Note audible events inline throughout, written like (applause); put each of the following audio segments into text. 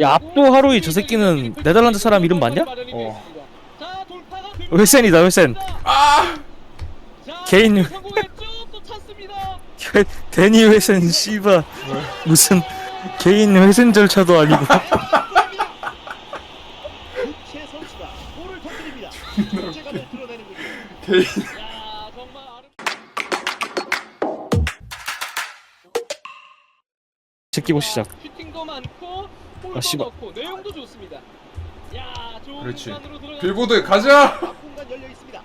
야 압도 하루이 저 새끼는 네덜란드 사람 이름 맞냐? 어. 자 돌파가 회센이다 회센 아! 개인-. 데니 회센 씨바 무슨 개인 회센 절차도 아니고. (laughs) 개인 제끼고 시작 슈팅도 많고 골도 아, 씨발. 넣고 내용도 좋습니다. 야 좋은 그렇지. 공간으로 들어가. 빌보드 가자! 앞 공간 열려 있습니다.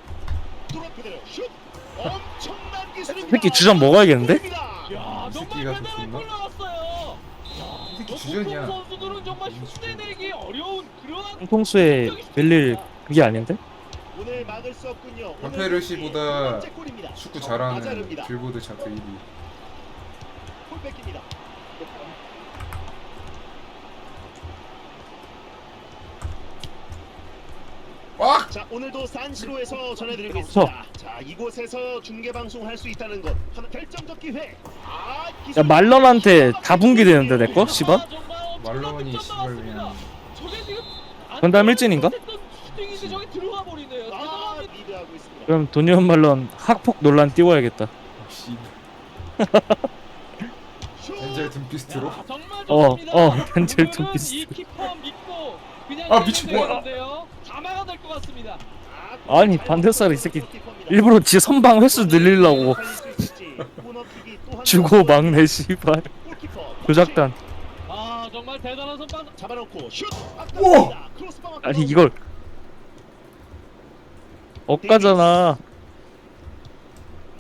뚜렷 그대로 슛. 엄청난 기술입니다. 새끼 주전 먹어야겠는데? 야이 정말 새끼가 대단한 좋습니다. 골 나왔어요. 이 새끼 뭐 주전이야. 선수들은 정말 흉내내기 어려운 그러한 통수에 밀릴 그게 아닌데? 오늘 막을 수 없군요. 번째 골입니다. 축구 저 잘하는. 빌보드 차트 1위 골 뺏깁니다. 꽉! 자 오늘도 산시로에서 전해드리고 있습니다. 자 이곳에서 중계 방송 할 수 있다는 것 하나 결정적 기회. 아, 기술- 야 말런한테 다 붕괴되는데 내거? 씨발? 아, 말로니 씨발. 그냥 건담 일진인가? 들어가 버리네요. 아 대단합니다. 리드하고 있습니다. 그럼 도니언 말런 학폭 논란 띄워야겠다 씨 (laughs) 야, 정말 어. 어, 오늘은 둠피스트. 아, 미친, 뭐야. 아니, 잘 반대사를 이 새끼. 일부러 지 선방 횟수 늘리려고 주고 번 막내 씨발 조작단 아 정말 대단한 선방. 잡아놓고 슛! 우와! 크로스바 아니 이걸 엇가잖아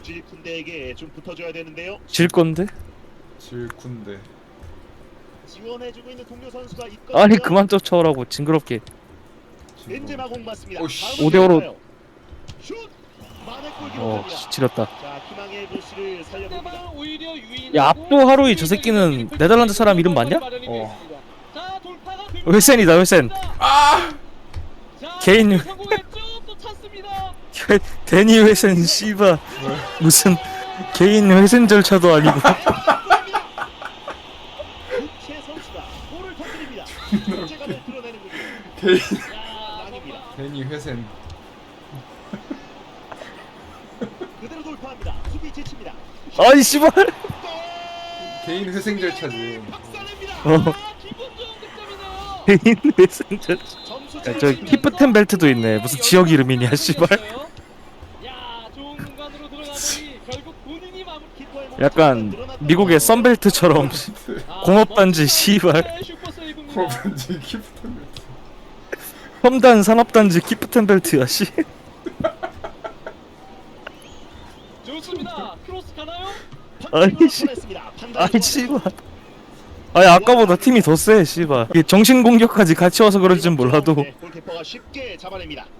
질쿤데에게 좀 붙어줘야 되는데요. 질 건데? 질군데 지원해주고 있는 동료 선수가 있거든요. 아니 그만 쫓아오라고 징그럽게 벤제마 공 맞습니다. 오, 씨. 다음은 5대 5로. 누굴까요? 슛! 만의 골어 기록합니다. 씨, 지렸다 자, 희망의 불씨를 살려봅니다. 상대방을 오히려 유인. 야 압도 하루이 저 새끼는 네덜란드 사람 이름 맞냐? 어. 회센이다 회센 아! 자, 개인-. 데니 회센 씨바 무슨 개인 회센 절차도 아니고 (laughs) 볼을 터뜨립니다. (laughs) 존재감을 드러내는군요. 야 데니 회센 그대로 돌파합니다. 수비 지칩니다. 아니 씨발 골! 개인 회생 절차지 박살냅니다. 어 아, 기분 좋은 득점이네요. 개인 회센 절차 점수 야, 저 히프텐 벨트도 있네 무슨 지역 이름이냐 씨발 야, 약간 미국의 썬벨트처럼 아, (laughs) 공업단지 세이브입니다. 프로벤지 키프트 첨단 산업단지 키프텐 벨트야 씨 좋습니다. 크로스 가나요? 아니, 씨. 씨발 아니 아까보다 팀이 더세 씨발 이게 정신 공격까지 같이 와서 그런진 몰라도 네.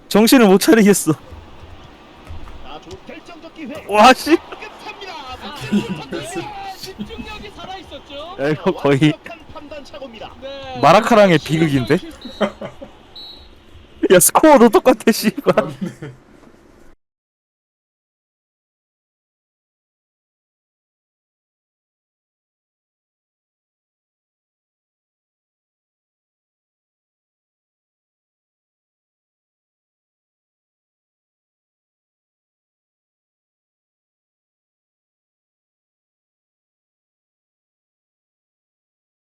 정신을 못 차리겠어 아, 좋은 결정적 기회. 와 씨 끝합니다. 아, 네, 집중력이 살아 있었죠. 야, 이거 거의 완벽한 판단 착오입니다. 네. 마라카랑의 비극인데? (laughs) 야 스코어도 똑같아 씨발 맞네